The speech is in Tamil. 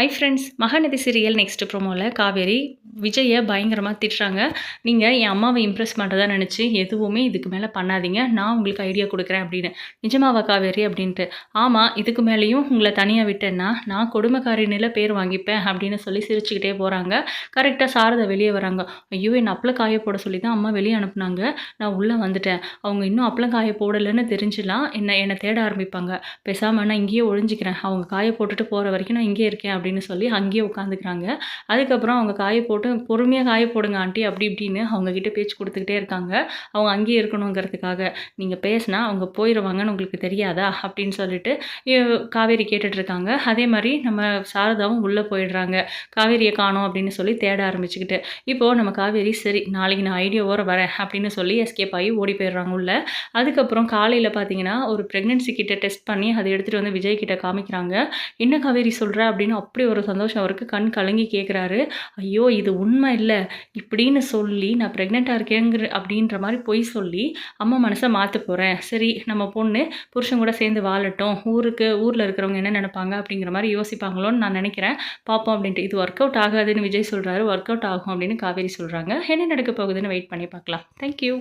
Hi friends Mahanadi serial next ப்ரோமோவில் Kaveri விஜயை பயங்கரமாக திட்டுறாங்க. நீங்கள் என் அம்மாவை இம்ப்ரெஸ் பண்ணுறதா நினச்சி எதுவுமே இதுக்கு மேலே பண்ணாதீங்க. நான் உங்களுக்கு ஐடியா கொடுக்குறேன் அப்படின்னு. நிஜமாவா காவேரி அப்படின்ட்டு. ஆமாம் இதுக்கு மேலேயும் உங்களை தனியாக விட்டேன்னா நான் கொடுமைக்காரினில் பேர் வாங்கிப்பேன் அப்படின்னு சொல்லி சிரிச்சுக்கிட்டே போகிறாங்க கரெக்டாக சாரதை வெளியே வராங்க. ஐயோ என் அப்பளம் காய போட சொல்லி தான் அம்மா வெளியே அனுப்புனாங்க. நான் உள்ளே வந்துட்டேன். அவங்க இன்னும் அப்பளம் காய போடலைன்னு தெரிஞ்சுலாம் என்னை என்னை தேட ஆரம்பிப்பாங்க. பேசாமல் நான் இங்கேயே ஒழிஞ்சிக்கிறேன். அவங்க காய போட்டுட்டு போகிற வரைக்கும் நான் இங்கேயே இருக்கேன் அப்படின்னு அப்படின்னு சொல்லி அங்கேயே உட்காந்துக்கிறாங்க. அதுக்கப்புறம் அவங்க காய போட்டு பொறுமையாக காய போடுங்க ஆண்டி அப்படி இப்படின்னு அவங்கக்கிட்ட பேச்சு கொடுத்துக்கிட்டே இருக்காங்க. அவங்க அங்கேயே இருக்கணுங்கிறதுக்காக நீங்கள் பேசினா அவங்க போயிடுவாங்கன்னு உங்களுக்கு தெரியாதா? அப்படின்னு சொல்லிட்டு காவேரி கேட்டுட்ருக்காங்க அதே மாதிரி நம்ம சாரதாவும் உள்ளே போயிடுறாங்க. காவேரியை காணும் அப்படின்னு சொல்லி தேட ஆரம்பிச்சுக்கிட்டு இப்போது நம்ம காவேரி சரி நாளைக்கு நான் ஐடியாவோட வரேன் அப்படின்னு சொல்லி எஸ்கேப் ஆகி ஓடி போயிடுறாங்க உள்ள. அதுக்கப்புறம் காலையில் பார்த்தீங்கன்னா ஒரு ப்ரெக்னென்சி கிட்ட டெஸ்ட் பண்ணி அதை எடுத்துகிட்டு வந்து விஜய் கிட்ட காமிக்கிறாங்க. என்ன காவேரி சொல்கிற அப்படின்னு அப்படி ஒரு சந்தோஷம் அவருக்கு கண் கலங்கி கேட்குறாரு ஐயோ இது உண்மை இல்லை. இப்படின்னு சொல்லி நான் ப்ரெக்னெண்ட்டாக இருக்கேங்கிற அப்படின்ற மாதிரி பொய் சொல்லி அம்மா மனசை மாற்ற போகிறேன் சரி நம்ம பொண்ணு புருஷன் கூட சேர்ந்து வாழட்டும். ஊருக்கு ஊரில் இருக்கிறவங்க என்ன நினைப்பாங்க அப்படிங்கிற மாதிரி யோசிப்பாங்களோன்னு நான் நினைக்கிறேன். பார்ப்போம் அப்படின்ட்டு. இது ஒர்க் அவுட் ஆகாதுன்னு விஜய் சொல்கிறாரு ஒர்க் அவுட் ஆகும் அப்படின்னு காவேரி சொல்கிறாங்க என்ன நடக்க போகுதுன்னு வெயிட் பண்ணி பார்க்கலாம். தேங்க்யூ